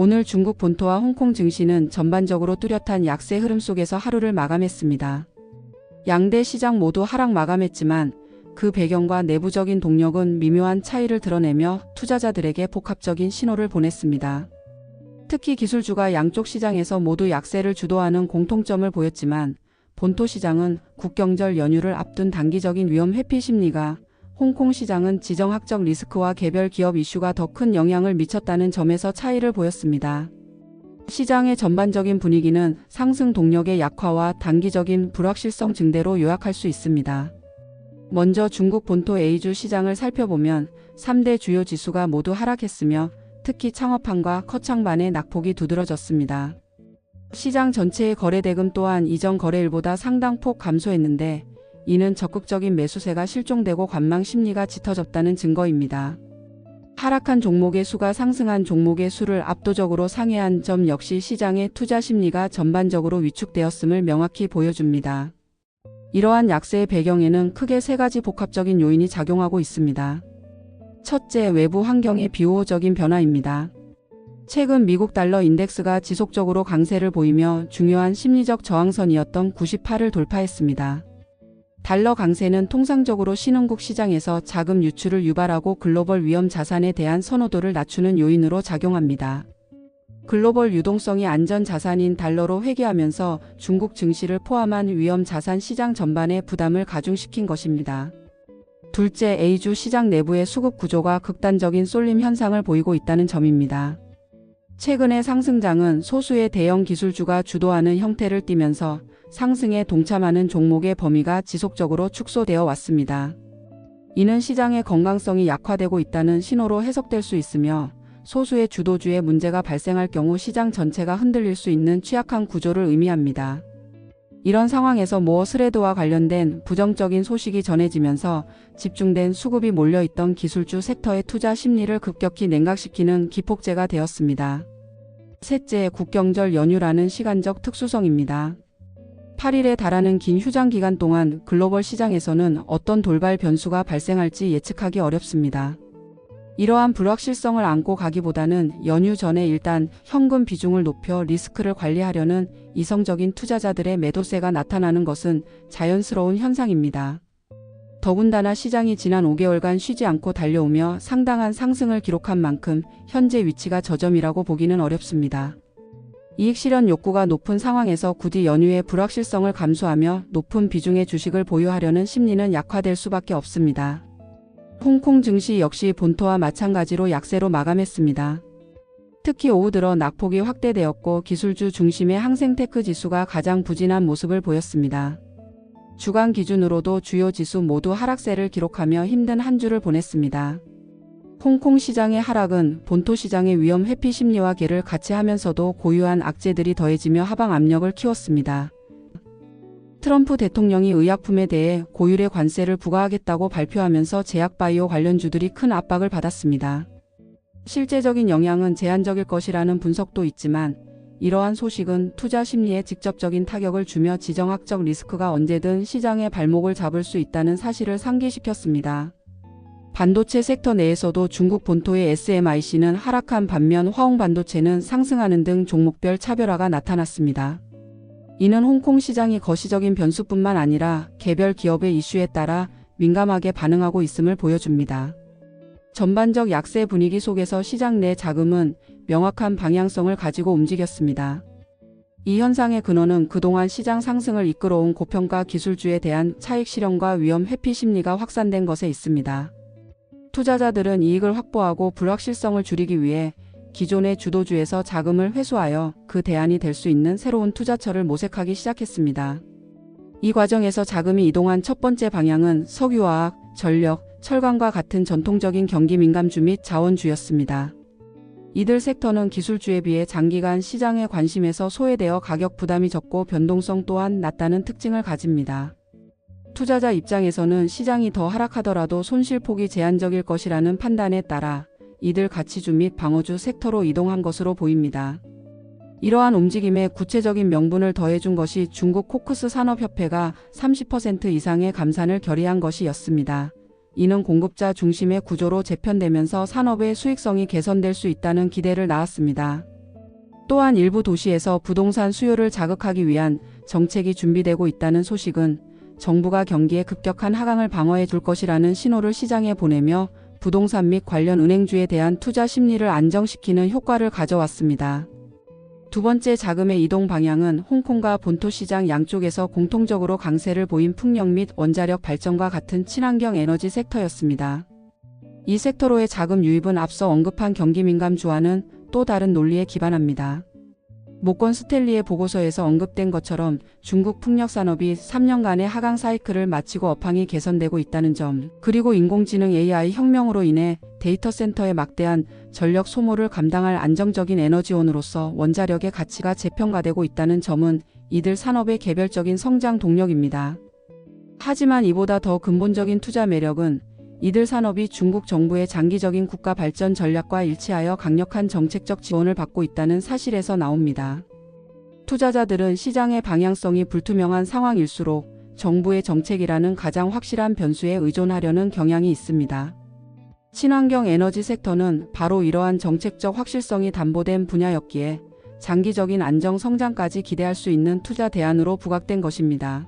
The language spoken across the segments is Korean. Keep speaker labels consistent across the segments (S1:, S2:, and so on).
S1: 오늘 중국 본토와 홍콩 증시는 전반적으로 뚜렷한 약세 흐름 속에서 하루를 마감했습니다. 양대 시장 모두 하락 마감했지만 그 배경과 내부적인 동력은 미묘한 차이를 드러내며 투자자들에게 복합적인 신호를 보냈습니다. 특히 기술주가 양쪽 시장에서 모두 약세를 주도하는 공통점을 보였지만 본토 시장은 국경절 연휴를 앞둔 단기적인 위험 회피 심리가 홍콩 시장은 지정학적 리스크와 개별 기업 이슈가 더 큰 영향을 미쳤다는 점에서 차이를 보였습니다. 시장의 전반적인 분위기는 상승 동력의 약화와 단기적인 불확실성 증대로 요약할 수 있습니다. 먼저 중국 본토 A주 시장을 살펴보면 3대 주요 지수가 모두 하락했으며 특히 창업한과 커창반의 낙폭이 두드러졌습니다. 시장 전체의 거래 대금 또한 이전 거래일보다 상당폭 감소했는데 이는 적극적인 매수세가 실종되고 관망 심리가 짙어졌다는 증거입니다. 하락한 종목의 수가 상승한 종목의 수를 압도적으로 상회한 점 역시 시장의 투자 심리가 전반적으로 위축되었음을 명확히 보여줍니다. 이러한 약세의 배경에는 크게 세 가지 복합적인 요인이 작용하고 있습니다. 첫째, 외부 환경의 비호적인 변화입니다. 최근 미국 달러 인덱스가 지속적으로 강세를 보이며 중요한 심리적 저항선이었던 98을 돌파했습니다. 달러 강세는 통상적으로 신흥국 시장에서 자금 유출을 유발하고 글로벌 위험 자산에 대한 선호도를 낮추는 요인으로 작용합니다. 글로벌 유동성이 안전 자산인 달러로 회귀하면서 중국 증시를 포함한 위험 자산 시장 전반에 부담을 가중시킨 것입니다. 둘째, A주 시장 내부의 수급 구조가 극단적인 쏠림 현상을 보이고 있다는 점입니다. 최근의 상승장은 소수의 대형 기술주가 주도하는 형태를 띠면서 상승에 동참하는 종목의 범위가 지속적으로 축소되어 왔습니다. 이는 시장의 건강성이 약화되고 있다는 신호로 해석될 수 있으며 소수의 주도주의 문제가 발생할 경우 시장 전체가 흔들릴 수 있는 취약한 구조를 의미합니다. 이런 상황에서 모어 스레드와 관련된 부정적인 소식이 전해지면서 집중된 수급이 몰려있던 기술주 섹터의 투자 심리를 급격히 냉각시키는 기폭제가 되었습니다. 셋째, 국경절 연휴라는 시간적 특수성입니다. 8일에 달하는 긴 휴장 기간 동안 글로벌 시장에서는 어떤 돌발 변수가 발생할지 예측하기 어렵습니다. 이러한 불확실성을 안고 가기보다는 연휴 전에 일단 현금 비중을 높여 리스크를 관리하려는 이성적인 투자자들의 매도세가 나타나는 것은 자연스러운 현상입니다. 더군다나 시장이 지난 5개월간 쉬지 않고 달려오며 상당한 상승을 기록한 만큼 현재 위치가 저점이라고 보기는 어렵습니다. 이익 실현 욕구가 높은 상황에서 굳이 연휴의 불확실성을 감수하며 높은 비중의 주식을 보유하려는 심리는 약화될 수밖에 없습니다. 홍콩 증시 역시 본토와 마찬가지로 약세로 마감했습니다. 특히 오후 들어 낙폭이 확대되었고 기술주 중심의 항생테크 지수가 가장 부진한 모습을 보였습니다. 주간 기준으로도 주요 지수 모두 하락세를 기록하며 힘든 한 주를 보냈습니다. 홍콩 시장의 하락은 본토 시장의 위험 회피 심리와 개를 같이 하면서도 고유한 악재들이 더해지며 하방 압력을 키웠습니다. 트럼프 대통령이 의약품에 대해 고율의 관세를 부과하겠다고 발표하면서 제약바이오 관련주들이 큰 압박을 받았습니다. 실제적인 영향은 제한적일 것이라는 분석도 있지만 이러한 소식은 투자 심리에 직접적인 타격을 주며 지정학적 리스크가 언제든 시장의 발목을 잡을 수 있다는 사실을 상기시켰습니다. 반도체 섹터 내에서도 중국 본토의 SMIC는 하락한 반면 화홍 반도체는 상승하는 등 종목별 차별화가 나타났습니다. 이는 홍콩 시장이 거시적인 변수뿐만 아니라 개별 기업의 이슈에 따라 민감하게 반응하고 있음을 보여줍니다. 전반적 약세 분위기 속에서 시장 내 자금은 명확한 방향성을 가지고 움직였습니다. 이 현상의 근원은 그동안 시장 상승을 이끌어온 고평가 기술주에 대한 차익 실현과 위험 회피 심리가 확산된 것에 있습니다. 투자자들은 이익을 확보하고 불확실성을 줄이기 위해 기존의 주도주에서 자금을 회수하여 그 대안이 될 수 있는 새로운 투자처를 모색하기 시작했습니다. 이 과정에서 자금이 이동한 첫 번째 방향은 석유화학, 전력, 철강과 같은 전통적인 경기 민감주 및 자원주였습니다. 이들 섹터는 기술주에 비해 장기간 시장의 관심에서 소외되어 가격 부담이 적고 변동성 또한 낮다는 특징을 가집니다. 투자자 입장에서는 시장이 더 하락하더라도 손실폭이 제한적일 것이라는 판단에 따라 이들 가치주 및 방어주 섹터로 이동한 것으로 보입니다. 이러한 움직임에 구체적인 명분을 더해준 것이 중국 코크스 산업협회가 30% 이상의 감산을 결의한 것이었습니다. 이는 공급자 중심의 구조로 재편되면서 산업의 수익성이 개선될 수 있다는 기대를 낳았습니다. 또한 일부 도시에서 부동산 수요를 자극하기 위한 정책이 준비되고 있다는 소식은 정부가 경기의 급격한 하강을 방어해 줄 것이라는 신호를 시장에 보내며 부동산 및 관련 은행주에 대한 투자 심리를 안정시키는 효과를 가져왔습니다. 두 번째 자금의 이동 방향은 홍콩과 본토 시장 양쪽에서 공통적으로 강세를 보인 풍력 및 원자력 발전과 같은 친환경 에너지 섹터였습니다. 이 섹터로의 자금 유입은 앞서 언급한 경기 민감주와는 또 다른 논리에 기반합니다. 모건 스텔리의 보고서에서 언급된 것처럼 중국 풍력 산업이 3년간의 하강 사이클을 마치고 업황이 개선되고 있다는 점, 그리고 인공지능 AI 혁명으로 인해 데이터 센터의 막대한 전력 소모를 감당할 안정적인 에너지원으로서 원자력의 가치가 재평가되고 있다는 점은 이들 산업의 개별적인 성장 동력입니다. 하지만 이보다 더 근본적인 투자 매력은 이들 산업이 중국 정부의 장기적인 국가 발전 전략과 일치하여 강력한 정책적 지원을 받고 있다는 사실에서 나옵니다. 투자자들은 시장의 방향성이 불투명한 상황일수록 정부의 정책이라는 가장 확실한 변수에 의존하려는 경향이 있습니다. 친환경 에너지 섹터는 바로 이러한 정책적 확실성이 담보된 분야였기에 장기적인 안정 성장까지 기대할 수 있는 투자 대안으로 부각된 것입니다.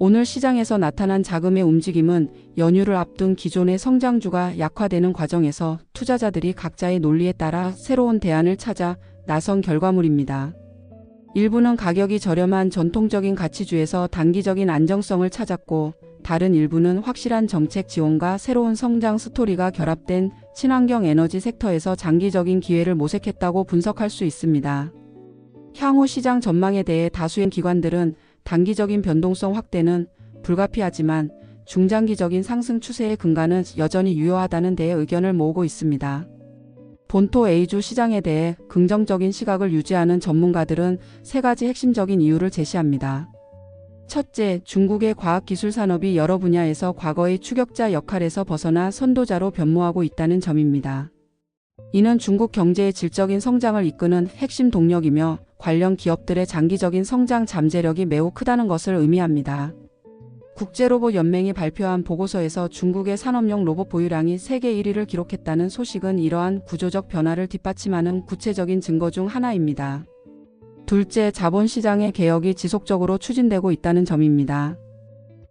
S1: 오늘 시장에서 나타난 자금의 움직임은 연휴를 앞둔 기존의 성장주가 약화되는 과정에서 투자자들이 각자의 논리에 따라 새로운 대안을 찾아 나선 결과물입니다. 일부는 가격이 저렴한 전통적인 가치주에서 단기적인 안정성을 찾았고 다른 일부는 확실한 정책 지원과 새로운 성장 스토리가 결합된 친환경 에너지 섹터에서 장기적인 기회를 모색했다고 분석할 수 있습니다. 향후 시장 전망에 대해 다수의 기관들은 단기적인 변동성 확대는 불가피하지만 중장기적인 상승 추세의 근간은 여전히 유효하다는 데에 의견을 모으고 있습니다. 본토 A주 시장에 대해 긍정적인 시각을 유지하는 전문가들은 세 가지 핵심적인 이유를 제시합니다. 첫째, 중국의 과학기술 산업이 여러 분야에서 과거의 추격자 역할에서 벗어나 선도자로 변모하고 있다는 점입니다. 이는 중국 경제의 질적인 성장을 이끄는 핵심 동력이며 관련 기업들의 장기적인 성장 잠재력이 매우 크다는 것을 의미합니다. 국제로봇 연맹이 발표한 보고서에서 중국의 산업용 로봇 보유량이 세계 1위를 기록했다는 소식은 이러한 구조적 변화를 뒷받침하는 구체적인 증거 중 하나입니다. 둘째, 자본시장의 개혁이 지속적으로 추진되고 있다는 점입니다.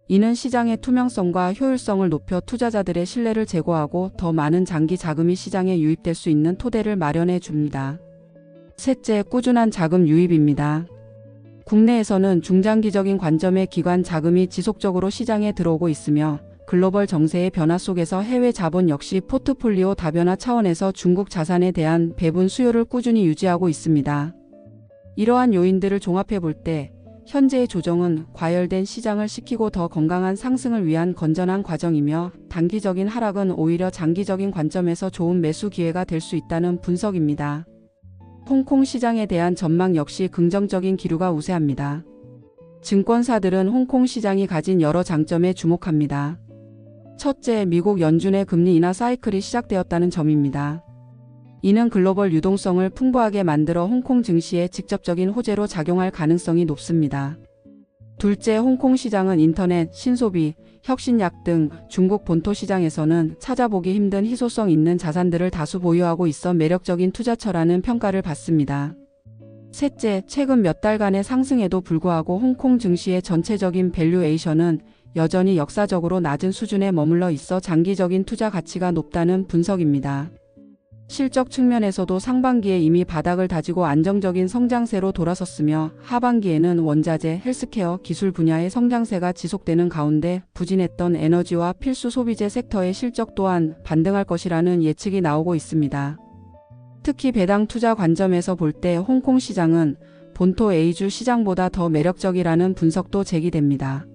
S1: 이는 시장의 투명성과 효율성을 높여 투자자들의 신뢰를 제고하고 더 많은 장기 자금이 시장에 유입될 수 있는 토대를 마련해 줍니다. 셋째, 꾸준한 자금 유입입니다. 국내에서는 중장기적인 관점의 기관 자금이 지속적으로 시장에 들어오고 있으며 글로벌 정세의 변화 속에서 해외 자본 역시 포트폴리오 다변화 차원에서 중국 자산에 대한 배분 수요를 꾸준히 유지하고 있습니다. 이러한 요인들을 종합해 볼 때 현재의 조정은 과열된 시장을 식히고 더 건강한 상승을 위한 건전한 과정이며 단기적인 하락은 오히려 장기적인 관점에서 좋은 매수 기회가 될 수 있다는 분석입니다. 홍콩 시장에 대한 전망 역시 긍정적인 기류가 우세합니다. 증권사들은 홍콩 시장이 가진 여러 장점에 주목합니다. 첫째, 미국 연준의 금리 인하 사이클이 시작되었다는 점입니다. 이는 글로벌 유동성을 풍부하게 만들어 홍콩 증시에 직접적인 호재로 작용할 가능성이 높습니다. 둘째, 홍콩 시장은 인터넷, 신소비, 혁신약 등 중국 본토 시장에서는 찾아보기 힘든 희소성 있는 자산들을 다수 보유하고 있어 매력적인 투자처라는 평가를 받습니다. 셋째, 최근 몇 달간의 상승에도 불구하고 홍콩 증시의 전체적인 밸류에이션은 여전히 역사적으로 낮은 수준에 머물러 있어 장기적인 투자 가치가 높다는 분석입니다. 실적 측면에서도 상반기에 이미 바닥을 다지고 안정적인 성장세로 돌아섰으며 하반기에는 원자재, 헬스케어, 기술 분야의 성장세가 지속되는 가운데 부진했던 에너지와 필수 소비재 섹터의 실적 또한 반등할 것이라는 예측이 나오고 있습니다. 특히 배당 투자 관점에서 볼 때 홍콩 시장은 본토 A주 시장보다 더 매력적이라는 분석도 제기됩니다.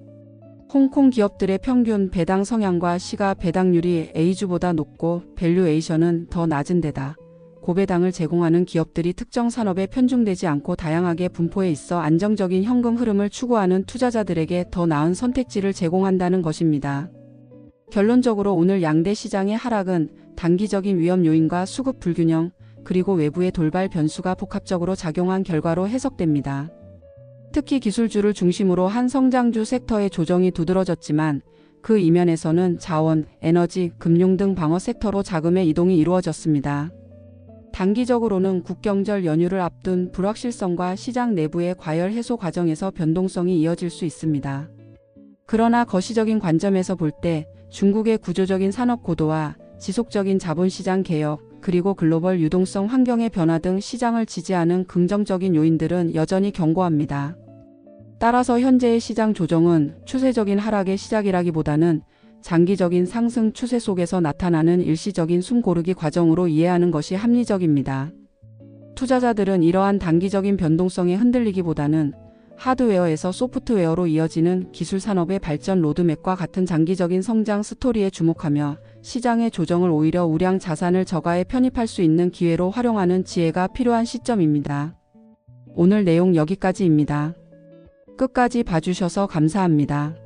S1: 홍콩 기업들의 평균 배당 성향과 시가 배당률이 A주보다 높고 밸류에이션은 더 낮은 데다 고배당을 제공하는 기업들이 특정 산업에 편중되지 않고 다양하게 분포해 있어 안정적인 현금 흐름을 추구하는 투자자들에게 더 나은 선택지를 제공한다는 것입니다. 결론적으로 오늘 양대 시장의 하락은 단기적인 위험 요인과 수급 불균형, 그리고 외부의 돌발 변수가 복합적으로 작용한 결과로 해석됩니다. 특히 기술주를 중심으로 한 성장주 섹터의 조정이 두드러졌지만 그 이면에서는 자원, 에너지, 금융 등 방어 섹터로 자금의 이동이 이루어졌습니다. 단기적으로는 국경절 연휴를 앞둔 불확실성과 시장 내부의 과열 해소 과정에서 변동성이 이어질 수 있습니다. 그러나 거시적인 관점에서 볼 때 중국의 구조적인 산업 고도와 지속적인 자본시장 개혁, 그리고 글로벌 유동성 환경의 변화 등 시장을 지지하는 긍정적인 요인들은 여전히 견고합니다. 따라서 현재의 시장 조정은 추세적인 하락의 시작이라기보다는 장기적인 상승 추세 속에서 나타나는 일시적인 숨 고르기 과정으로 이해하는 것이 합리적입니다. 투자자들은 이러한 단기적인 변동성에 흔들리기보다는 하드웨어에서 소프트웨어로 이어지는 기술 산업의 발전 로드맵과 같은 장기적인 성장 스토리에 주목하며 시장의 조정을 오히려 우량 자산을 저가에 편입할 수 있는 기회로 활용하는 지혜가 필요한 시점입니다. 오늘 내용 여기까지입니다. 끝까지 봐주셔서 감사합니다.